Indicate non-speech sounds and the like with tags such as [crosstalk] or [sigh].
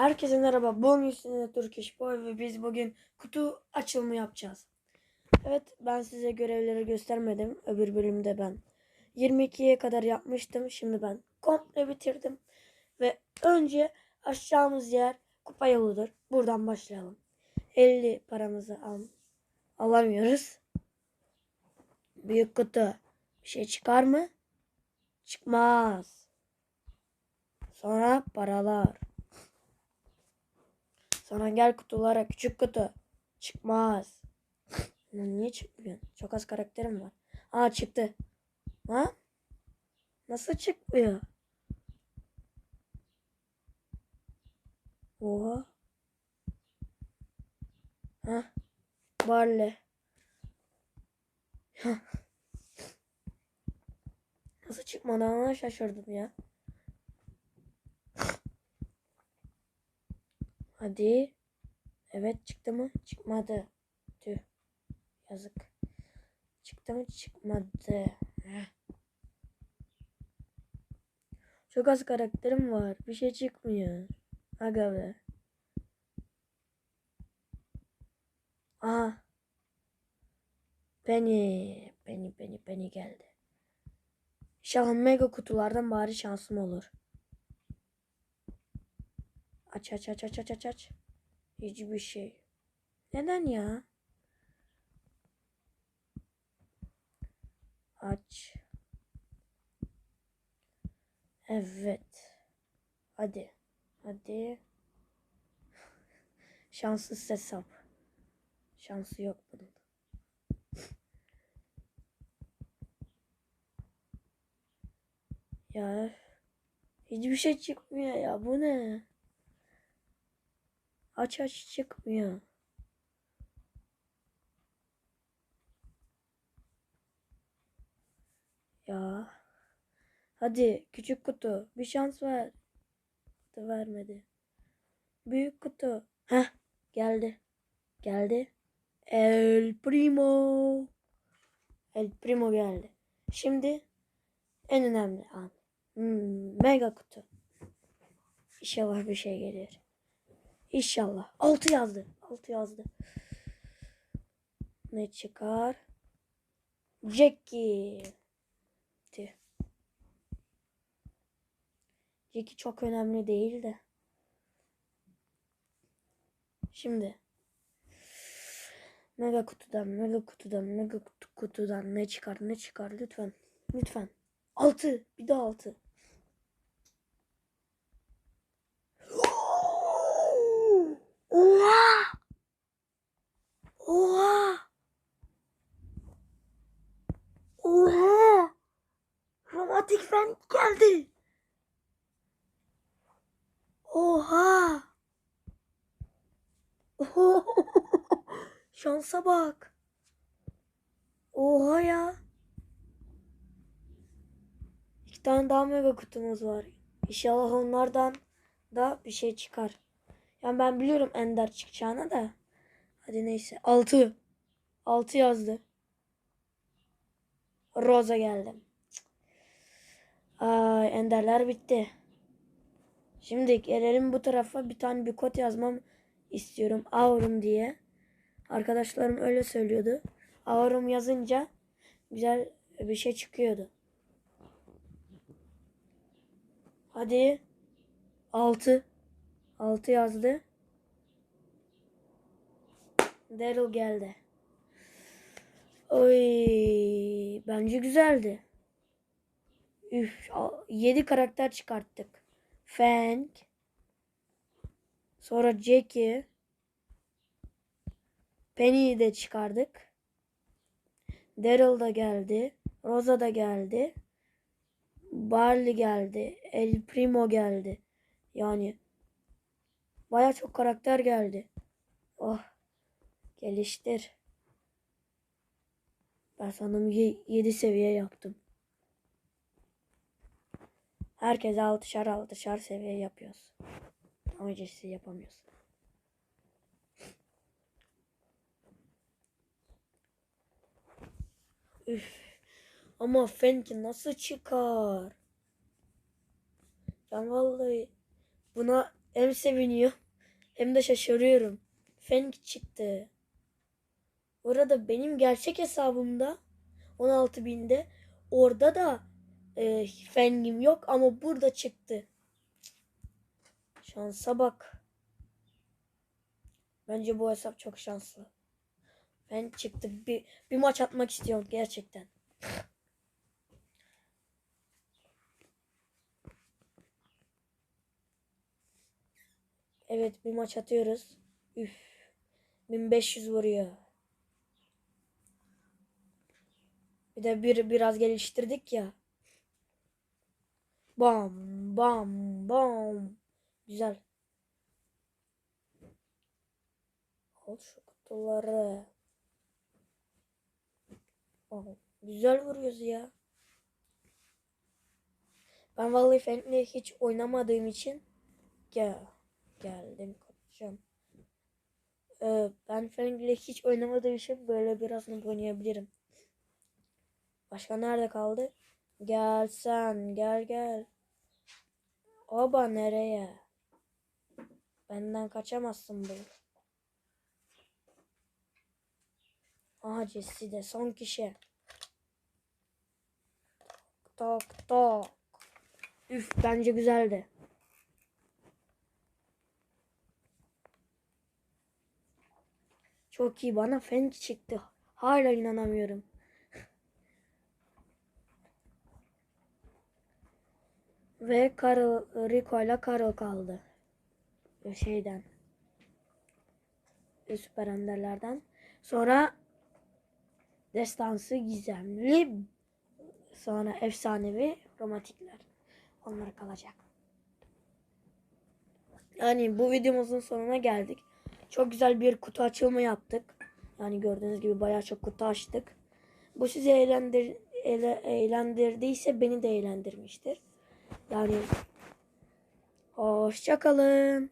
Herkese merhaba. Bugün üstünde Turkish Boy ve biz bugün kutu açılımı yapacağız. Evet ben size görevleri göstermedim. Öbür bölümde ben 22'ye kadar yapmıştım. Şimdi ben komple bitirdim. Ve önce açacağımız yer kupa yoludur. Buradan başlayalım. 50 paramızı al alamıyoruz. Büyük kutu. Bir şey çıkar mı? Çıkmaz. Sonra paralar. Sonra gel kutulara küçük kutu. Çıkmaz. Lan niye çıkmıyor? Çok az karakterim var. Aa çıktı. Ha? Nasıl çıkmıyor? Oha. Ha? Barley. Nasıl çıkmadığına şaşırdım ya. Hadi. Evet çıktı mı? Çıkmadı. Tüh. Yazık. Çıktı mı? Çıkmadı. Çok az karakterim var. Bir şey çıkmıyor. Aga be. Aha. Penny. Penny Penny Penny geldi. İnşallah mega kutulardan bari şansım olur. Aç aç aç aç aç aç aç. Hiçbir şey. Neden ya? Aç. Evet. Hadi. Hadi. [laughs] Şanssız hesap. Şansı yok bunun. [laughs] Ya hiçbir şey çıkmıyor ya. Bu ne? Aç aç çıkmıyor. Ya. Hadi küçük kutu. Bir şans ver. Kutu vermedi. Büyük kutu. Heh geldi. Geldi. El Primo. El Primo geldi. Şimdi en önemli an. Hmm, mega kutu. İnşallah bir şey gelir. İnşallah. 6 yazdı. 6 yazdı. Ne çıkar? Jackie. Jackie çok önemli değil de. Şimdi. Mega kutudan, mega kutudan, mega kutu, kutudan ne çıkar, ne çıkar lütfen. Lütfen. 6. Bir daha 6. Oha! Oha! Oha! Romantik fen geldi. Oha! [laughs] Şansa bak. Oha ya. İki tane daha mega kutumuz var. İnşallah onlardan da bir şey çıkar. Yani ben biliyorum Ender çıkacağını da. Hadi neyse. 6. 6 yazdı. Rosa geldim. Ay Enderler bitti. Şimdi gelelim bu tarafa bir tane bir kod yazmam istiyorum. Aurum diye. Arkadaşlarım öyle söylüyordu. Aurum yazınca güzel bir şey çıkıyordu. Hadi. 6. 6 yazdı. Daryl geldi. Oy, bence güzeldi. Üf, 7 karakter çıkarttık. Fang. Sonra Jackie. Penny'yi de çıkardık. Daryl da geldi. Rosa da geldi. Barley geldi. El Primo geldi. Yani baya çok karakter geldi. Oh. Geliştir. Ben sanırım 7 seviye yaptım. Herkese altışar altışar seviye yapıyoruz. Ama öncesi yapamıyoruz. Üf. Ama Fenki nasıl çıkar? Ben vallahi buna Hem seviniyor hem de şaşırıyorum. Feng çıktı. Orada benim gerçek hesabımda 16.000'de orada da e, Feng'im yok ama burada çıktı. Şansa bak. Bence bu hesap çok şanslı. Ben çıktı. Bir, bir maç atmak istiyorum gerçekten. Evet bir maç atıyoruz. Üf. 1500 vuruyor. Bir de bir biraz geliştirdik ya. Bam bam bam. Güzel. Al şu kutuları. Aa, güzel vuruyoruz ya. Ben vallahi Fen'le hiç oynamadığım için gel geldim kaçacağım. Ee, ben Fen'le hiç oynamadığım için böyle biraz oynayabilirim. Başka nerede kaldı? Gel sen gel gel. Oba nereye? Benden kaçamazsın bu. Aha Jesse de son kişi. Tok tok. Üf bence güzeldi. Çok iyi bana fen çıktı. Hala inanamıyorum. [laughs] Ve Karl, Rico ile Karl kaldı. Şeyden. e, Süper Ender'lerden. Sonra destansı gizemli sonra efsanevi romantikler. Onlar kalacak. Yani bu videomuzun sonuna geldik. Çok güzel bir kutu açılımı yaptık. Yani gördüğünüz gibi bayağı çok kutu açtık. Bu sizi eğlendir, eğle- eğlendirdiyse beni de eğlendirmiştir. Yani hoşçakalın.